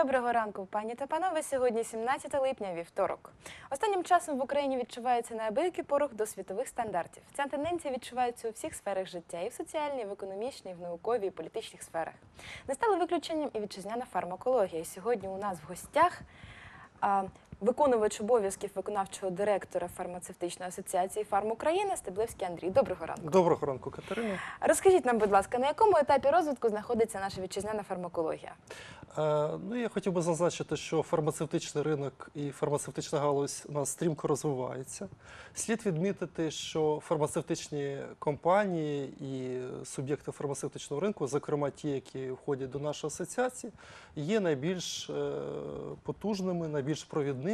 Доброго ранку, пані та панове. Сьогодні 17 липня, вівторок. Останнім часом в Україні відчувається неабиякий порох до світових стандартів. Ця тенденція відчувається у всіх сферах життя, і в соціальній, і в економічній, і в науковій, і політичних сферах. Не стало виключенням і вітчизняна фармакологія. І сьогодні у нас в гостях виконувач обов'язків виконавчого директора фармацевтичної асоціації «Фарм Україна» Стеблевський Андрій. Доброго ранку. Доброго ранку, Катерина. Розкажіть нам, будь ласка, на якому етапі розвитку знаходиться наша вітчизняна фармакологія? Е, ну, я хотів би зазначити, що фармацевтичний ринок і фармацевтична галузь у нас стрімко розвивається. Слід відмітити, що фармацевтичні компанії і суб'єкти фармацевтичного ринку, зокрема ті, які входять до нашої асоціації, є найбільш е, потужними, найбільш провідними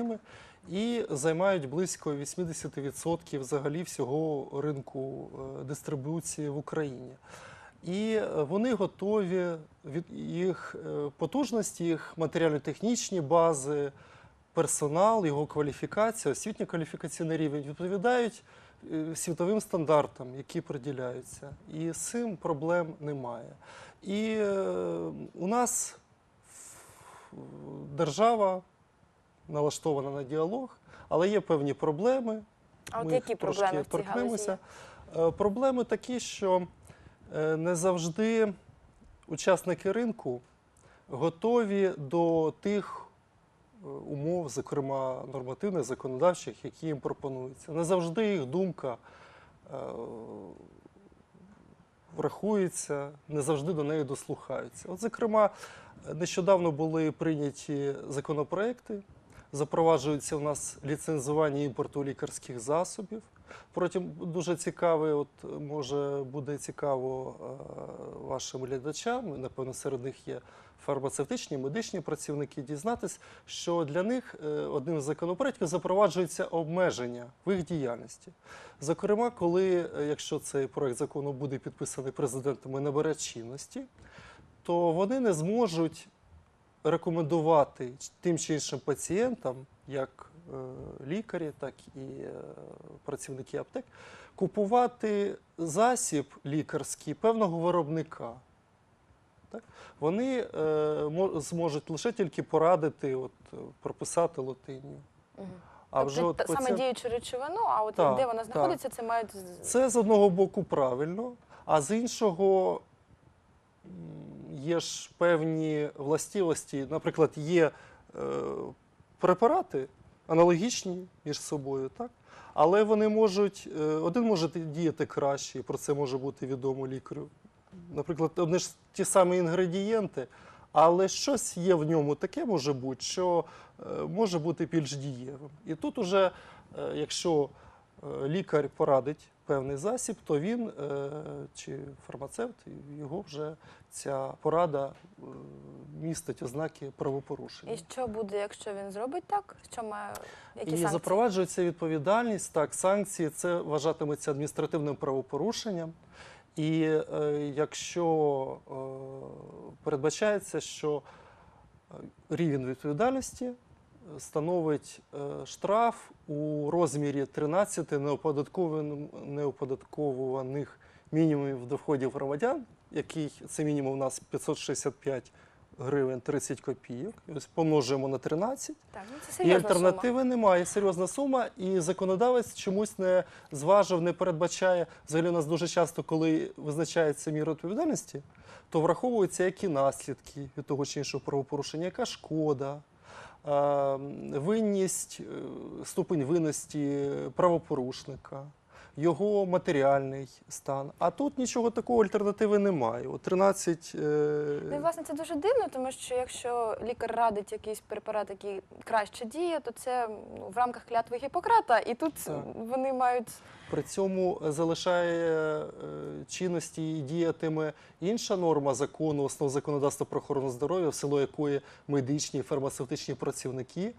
і займають близько 80% взагалі всього ринку е, дистрибуції в Україні. І е, вони готові їх е, потужності, їх матеріально-технічні бази, персонал, його кваліфікація, освітньо кваліфікаційний рівень відповідають світовим стандартам, які приділяються. І з цим проблем немає. І у нас держава налаштована на діалог, але є певні проблеми. А от Ми які проблеми в цій галузі? Е, Проблеми такі, що е, не завжди учасники ринку готові до тих е, умов, зокрема нормативних, законодавчих, які їм пропонуються. Не завжди їх думка врахується, не завжди до неї дослухаються. От, зокрема, нещодавно були прийняті законопроекти. Запроваджується у нас ліцензування імпорту лікарських засобів. Потім дуже цікавий, от може буде цікаво е, вашим глядачам, напевно, серед них є фармацевтичні, медичні працівники, дізнатись, що для них е, одним з законопроєктів запроваджується обмеження в їх діяльності. Зокрема, коли, е, якщо цей проект закону буде підписаний президентом і набере чинності, то вони не зможуть рекомендувати тим чи іншим пацієнтам, як е, лікарі, так і е, працівники аптек, купувати засіб лікарський певного виробника. Так? Вони е, зможуть лише тільки порадити, от, прописати латиню. Мгм. А вже тобто от та- саме пацієнт- діючу речовину, а от Так, де вона так. знаходиться, це мають Це з одного боку правильно, а з іншого є ж певні властивості. Наприклад, є е, препарати аналогічні між собою, так? але вони можуть, е, один може діяти краще, і про це може бути відомо лікарю. Наприклад, одні ж ті самі інгредієнти, але щось є в ньому таке може бути, що е, може бути більш дієвим. І тут уже, якщо лікар порадить певний засіб, то він е, чи фармацевт, його вже ця порада е, містить ознаки правопорушення. І що буде, якщо він зробить так? Що має які І санкції? запроваджується відповідальність, так, санкції це вважатиметься адміністративним правопорушенням. І е, якщо е, передбачається, що е, рівень відповідальності е, становить е, штраф у розмірі 13 неоподаткованим- неоподатковуваних мінімумів доходів громадян, який це мінімум у нас 565 гривень 30 копійок. Ось помножуємо на 13. Так, ну це І альтернативи немає. Серйозна сума, і законодавець чомусь не зважив, не передбачає. Взагалі у нас дуже часто, коли визначається міра відповідальності, то враховуються які наслідки від того чи іншого правопорушення, яка шкода, винність, е, ступень винності правопорушника. Його матеріальний стан. А тут нічого такого альтернативи немає. От 13 е, Ну, і, власне, це дуже дивно, тому що якщо лікар радить якийсь препарат, який краще діє, то це ну, в рамках клятви Гіппократа, і тут Так. вони мають При цьому залишає е, чинності і діятиме інша норма закону, основ законодавства про охорону здоров'я, в силу якої медичні і фармацевтичні працівники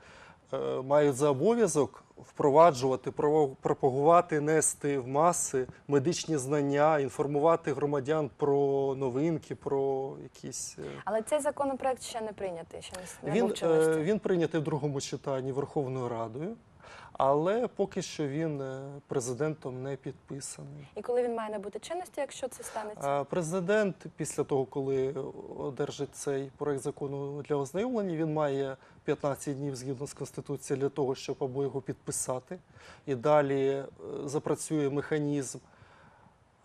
мають за обов'язок впроваджувати, пропагувати, нести в маси медичні знання, інформувати громадян про новинки, про якісь. е, Але цей законопроект ще не прийнятий, ще не, він, е, він прийнятий в другому читанні Верховною Радою. Але поки що він е, президентом не підписаний. І коли він має набути чинності, якщо це станеться? Президент, після того, коли одержить цей проект закону для ознайомлення, він має 15 днів згідно з Конституцією для того, щоб або його підписати. І далі е, запрацює механізм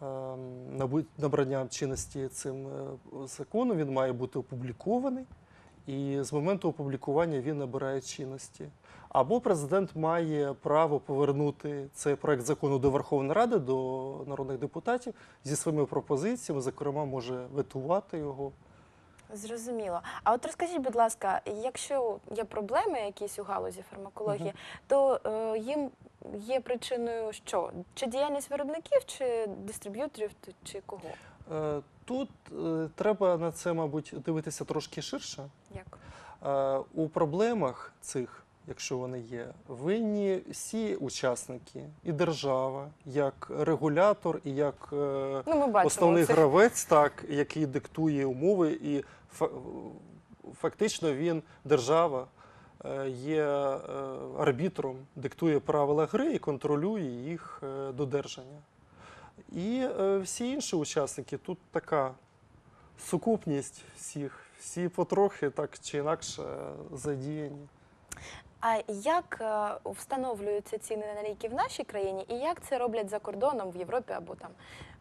ем, набрання чинності цим е, законом. Він має бути опублікований. І з моменту опублікування він набирає чинності. Або президент має право повернути цей проект закону до Верховної Ради, до народних депутатів зі своїми пропозиціями, зокрема, може ветувати його. Зрозуміло. А от розкажіть, будь ласка, якщо є проблеми якісь у галузі фармакології, то е, їм є причиною що? Чи діяльність виробників, чи дистриб'юторів, чи кого? Е, Тут е, треба на це, мабуть, дивитися трошки ширше. Як? Е, У проблемах цих, якщо вони є, винні всі учасники, і держава, як регулятор, і як е, Ну, ми бачимо основний це. гравець, так, який диктує умови, і фа- фактично він, держава, е, є е, арбітром, диктує правила гри і контролює їх е, додержання. І е, всі інші учасники тут така сукупність всіх, всі потрохи так чи інакше задіяні. А як е, встановлюються ціни на ліки в нашій країні, і як це роблять за кордоном в Європі або там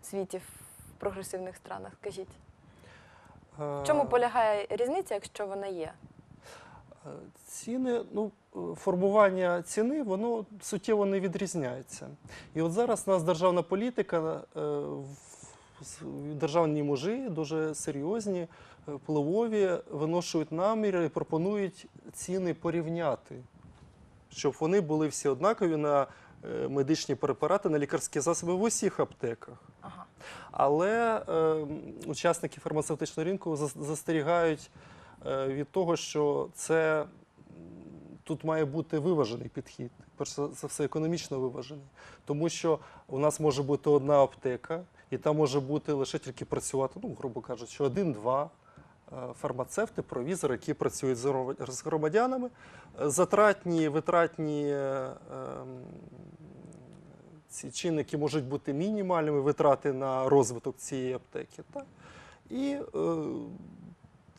в світі в прогресивних странах? Скажіть, в чому Е, полягає різниця, якщо вона є? Е, Ціни, ну, е, формування ціни, воно суттєво не відрізняється. І от зараз у нас державна політика, е, державні мужі дуже серйозні, е, впливові, виношують наміри і пропонують ціни порівняти, щоб вони були всі однакові на е, медичні препарати, на лікарські засоби в усіх аптеках. Ага. Але е, учасники фармацевтичного ринку застерігають від того, що це тут має бути виважений підхід, перш за все економічно виважений. Тому що у нас може бути одна аптека, і там може бути лише тільки працювати, ну, грубо кажучи, один-два е, фармацевти, провізори, які працюють з громадянами. Затратні, витратні е, ем, ці чинники можуть бути мінімальними, витрати на розвиток цієї аптеки. Так? І е,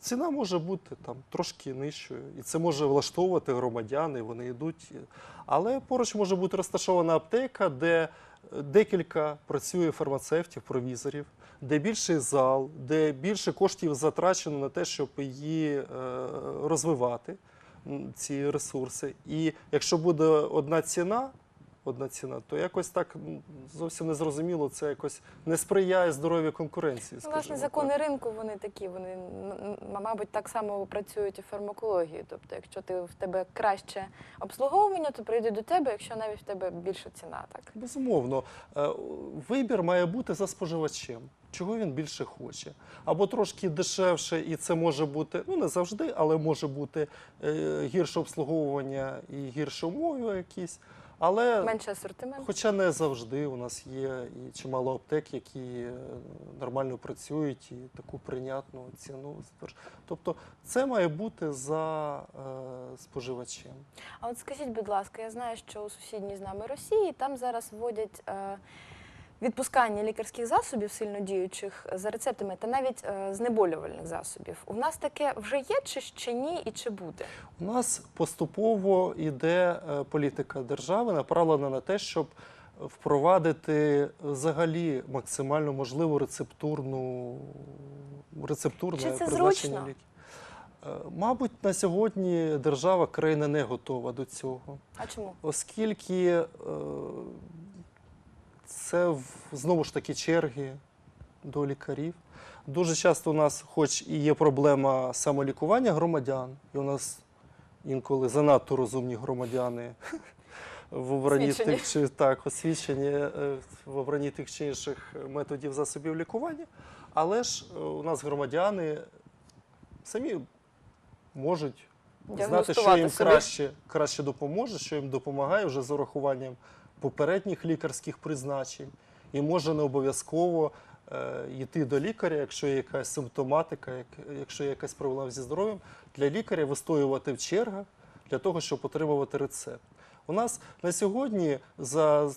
ціна може бути там трошки нижчою. І це може влаштовувати громадян, і вони йдуть. Але поруч може бути розташована аптека, де е, декілька працює фармацевтів, провізорів, де більший зал, де більше коштів затрачено на те, щоб її е, розвивати, ці ресурси. І якщо буде одна ціна, одна ціна, то якось так зовсім не зрозуміло, це якось не сприяє здоров'ю конкуренції. Ну, власне, закони так. ринку вони такі, вони мабуть так само працюють і в фармакології. Тобто, якщо ти в тебе краще обслуговування, то прийдуть до тебе, якщо навіть в тебе більша ціна. Так Безумовно, Е, вибір має бути за споживачем. Чого він більше хоче? Або трошки дешевше, і це може бути, ну не завжди, але може бути е, гірше обслуговування і гірші умови якісь. Але менше асортимент. Хоча не завжди у нас є і чимало аптек, які е, нормально працюють і таку прийнятну ціну. Тобто це має бути за е, споживачем. А от скажіть, будь ласка, я знаю, що у сусідній з нами Росії там зараз вводять е, відпускання лікарських засобів сильно діючих за рецептами та навіть е, знеболювальних засобів. У нас таке вже є, чи ще ні, і чи буде? У нас поступово йде е, політика держави, направлена на те, щоб впровадити взагалі максимально можливу рецептурну рецептурне Чи це призначення зручно? ліків. Е, Мабуть, на сьогодні держава країна не готова до цього. А чому? оскільки е, це знову ж таки черги до лікарів. Дуже часто у нас, хоч і є проблема самолікування громадян, і у нас інколи занадто розумні громадяни в обранні тих чи так, освічені е, в обранні тих чи інших методів засобів лікування. Але ж е, у нас громадяни самі можуть знати, що їм краще, краще допоможе, що їм допомагає вже з урахуванням попередніх лікарських призначень. І може не обов'язково е, йти до лікаря, якщо є якась симптоматика, якщо є якась проблема зі здоров'ям, для лікаря вистоювати в чергах для того, щоб отримувати рецепт. У нас на сьогодні за